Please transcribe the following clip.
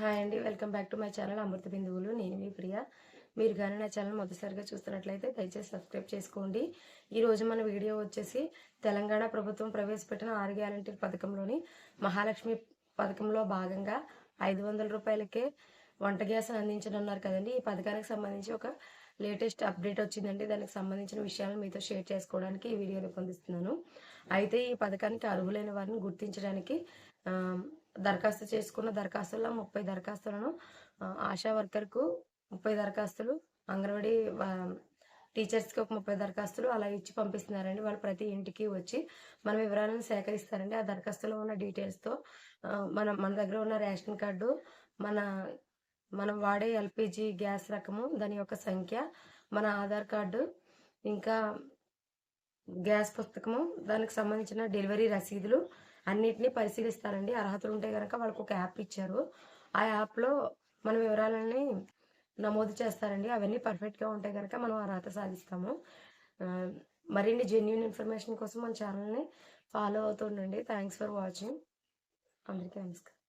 Hi అండి. Welcome back to my channel అమృత బిందువులు. నేను మీ ప్రియా. మీరు కానీ నా ఛానల్ మొదటిసారిగా చూస్తున్నట్లయితే దయచేసి సబ్స్క్రైబ్ చేసుకోండి. ఈరోజు మన వీడియో వచ్చేసి తెలంగాణ ప్రభుత్వం ప్రవేశపెట్టిన ఆరు గ్యారంటీ పథకంలోని మహాలక్ష్మి పథకంలో భాగంగా ఐదు వందల రూపాయలకే వంట గ్యాస్ అందించనున్నారు కదండి. ఈ పథకానికి సంబంధించి ఒక లేటెస్ట్ అప్డేట్ వచ్చిందండి. దానికి సంబంధించిన విషయాలను మీతో షేర్ చేసుకోవడానికి ఈ వీడియో రూపొందిస్తున్నాను. అయితే ఈ పథకానికి అర్హులైన వారిని గుర్తించడానికి దరఖాస్తు చేసుకున్న దరఖాస్తుల్లో ముప్పై దరఖాస్తులను ఆశా వర్కర్కు ముప్పై దరఖాస్తులు అంగన్వాడీ టీచర్స్కి ఒక ముప్పై దరఖాస్తులు అలా ఇచ్చి పంపిస్తున్నారండి. వాళ్ళు ప్రతి ఇంటికి వచ్చి మన వివరాలను సేకరిస్తారండి. ఆ దరఖాస్తులో ఉన్న డీటెయిల్స్తో మన మన దగ్గర ఉన్న రేషన్ కార్డు మన మనం వాడే ఎల్పిజి గ్యాస్ రకము దాని యొక్క సంఖ్య మన ఆధార్ కార్డు ఇంకా గ్యాస్ పుస్తకము దానికి సంబంధించిన డెలివరీ రసీదులు అన్నిటినీ పరిశీలిస్తారండి. అర్హతలు ఉంటే కనుక వాళ్ళకి ఒక యాప్ ఇచ్చారు. ఆ యాప్లో మన వివరాలని నమోదు చేస్తారండి. అవన్నీ పర్ఫెక్ట్గా ఉంటే కనుక మనం అర్హత సాధిస్తాము. మరిన్ని జెన్యున్ ఇన్ఫర్మేషన్ కోసం మన ఛానల్ని ఫాలో అవుతుండండి. థ్యాంక్స్ ఫర్ వాచింగ్ అందరికీ నమస్కారం.